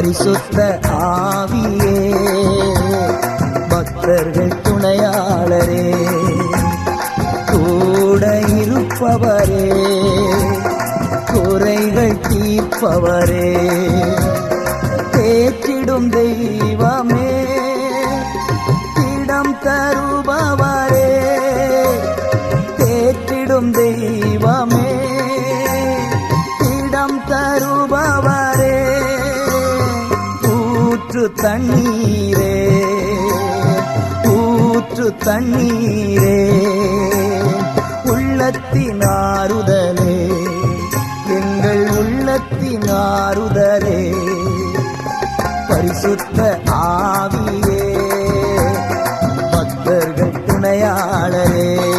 பரிசுத்த ஆவியே பக்தர்கள் துணையாளரே கூட இருப்பவரே குறைகள் தீர்ப்பவரே தேற்றிடும் தெய்வமே இடம் தருபவரே தேற்றிடும் தெய்வமே இடம் தருபவரே. ஊற்று தண்ணீரே ஊற்று தண்ணீரே. உள்ளத்தின் ஆறுதலே எங்கள் உள்ளத்தின் ஆறுதலே. பரிசுத்த ஆவியே பக்தர்கள் துணையாளரே.